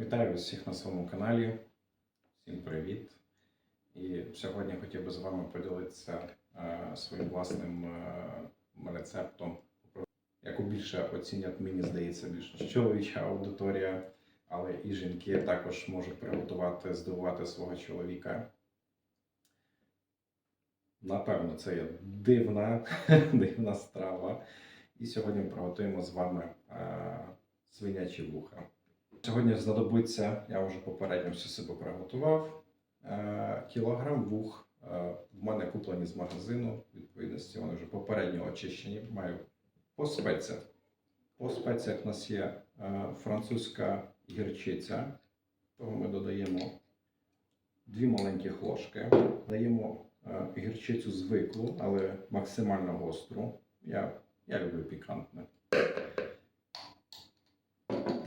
Вітаю всіх на своєму каналі. Всім привіт. І сьогодні хотів би з вами поділитися е, своїм власним е, рецептом, яку більше оцінять, мені здається, більше чоловіча аудиторія, але і жінки також можуть приготувати, здивувати свого чоловіка. Напевно, це є дивна, дивна страва. І сьогодні приготуємо з вами е, свинячі вуха. Сьогодні знадобиться, я вже попередньо все себе приготував. е, Кілограм вух е, в мене куплені з магазину. Відповідності вони вже попередньо очищені. Маю по спеціях. По спеціях у нас є е, французька гірчиця. Того ми додаємо дві маленьких ложки. Даємо гірчицю звиклу, але максимально гостру. Я, я люблю пікантне.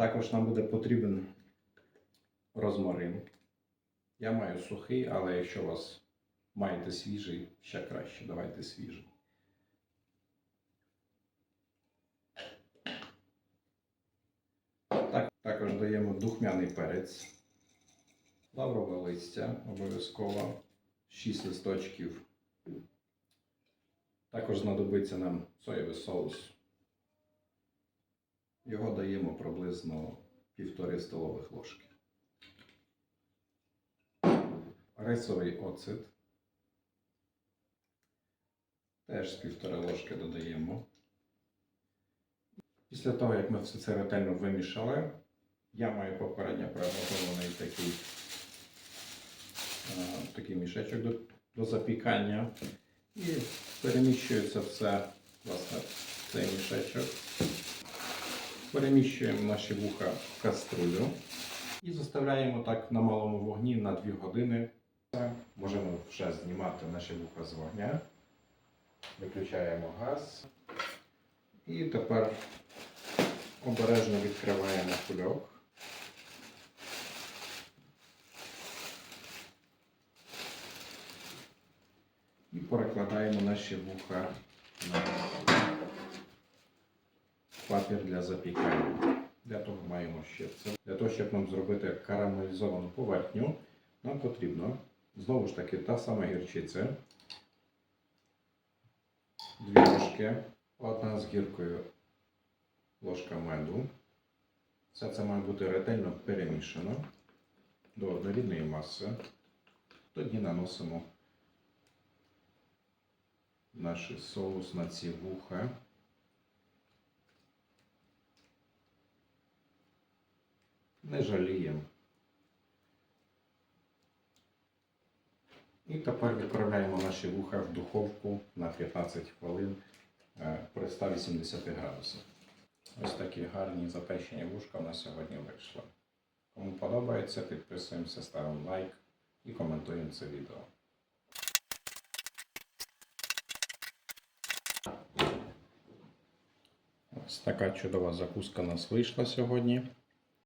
Також нам буде потрібен розмарин. Я маю сухий, але якщо у вас маєте свіжий, ще краще. Давайте свіжий. Так, також даємо духмяний перець, лаврове листя обов'язково, 6 листочків. Також знадобиться нам соєвий соус. Його даємо приблизно півтори столових ложки. Рисовий оцет. Теж з півтори ложки додаємо. Після того, як ми все це ретельно вимішали, я маю попередньо приготований такий, е, такий мішечок до, до запікання. І переміщується все власне в цей мішечок. Переміщуємо наші вуха в каструлю і заставляємо так на малому вогні на 2 години. Можемо вже знімати наші вуха з вогня. Виключаємо газ. І тепер обережно відкриваємо кульок. І перекладаємо наші вуха на папір для запікання. Для того маємо ще це. Для того, щоб нам зробити карамелізовану поверхню, нам потрібно знову ж таки та сама гірчиця. Дві ложки, одна з гіркою ложка меду. Все це має бути ретельно перемішано до однорідної маси. Тоді наносимо наш соус на ці вуха. Не жаліємо. І тепер відправляємо наші вуха в духовку на 15 хвилин е, при 180 градусах. Ось такі гарні запечені вушка у нас сьогодні вийшли. Кому подобається, підписуємося, ставимо лайк і коментуємо це відео. Ось така чудова закуска у нас вийшла сьогодні.